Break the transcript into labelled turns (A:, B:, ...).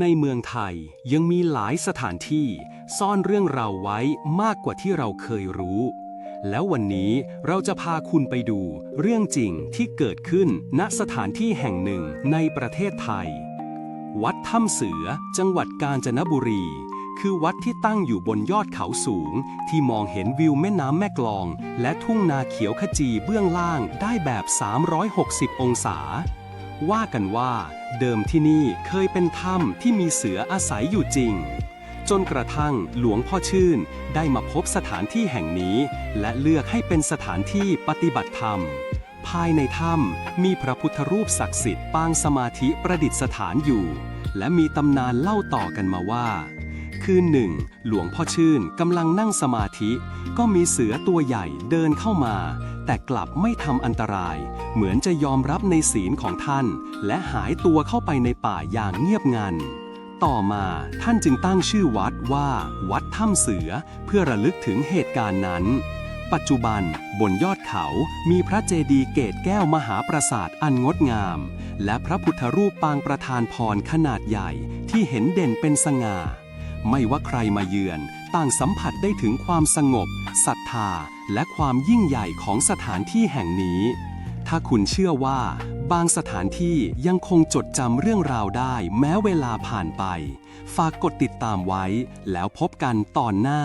A: ในเมืองไทยยังมีหลายสถานที่ซ่อนเรื่องราวไว้มากกว่าที่เราเคยรู้ แล้ววันนี้เราจะพาคุณไปดูเรื่องจริงที่เกิดขึ้นณสถานที่แห่งหนึ่งในประเทศไทย วัดถ้ำเสือจังหวัดกาญจนบุรี คือวัดที่ตั้งอยู่บนยอดเขาสูง ที่มองเห็นวิวแม่น้ำแม่กลอง และทุ่งนาเขียวขจีเบื้องล่างได้แบบ 360 องศา ว่ากันว่าเดิมที่นี่เคยเป็นถ้ำที่มีเสืออาศัยอยู่จริง จนกระทั่งหลวงพ่อชื่นได้มาพบสถานที่แห่งนี้ และเลือกให้เป็นสถานที่ปฏิบัติธรรม ภายในถ้ำมีพระพุทธรูปศักดิ์สิทธิ์ปางสมาธิประดิษฐานอยู่ และมีตำนานเล่าต่อกันมาว่า คืนหนึ่ง หลวงพ่อชื่นกำลังนั่งสมาธิ ก็มีเสือตัวใหญ่เดินเข้ามา แต่กลับไม่ทำอันตราย เหมือนจะยอมรับในศีลของท่าน และหายตัวเข้าไปในป่าอย่างเงียบงัน ต่อมาท่านจึงตั้งชื่อวัดว่า วัดถ้ำเสือเพื่อระลึกถึงเหตุการณ์นั้น ปัจจุบันบนยอดเขามีพระเจดีย์เกตแก้วมหาปราสาทอันงดงาม และพระพุทธรูปปางประธานพรขนาดใหญ่ที่เห็นเด่นเป็นสง่า ไม่ว่าใครมาเยือน ต่างสัมผัสได้ถึงความสงบศรัทธา และความยิ่งใหญ่ของสถานที่แห่งนี้ ถ้าคุณเชื่อว่า บางสถานที่ยังคงจดจำเรื่องราวได้แม้เวลาผ่านไป ฝากกดติดตามไว้ แล้วพบกันตอนหน้า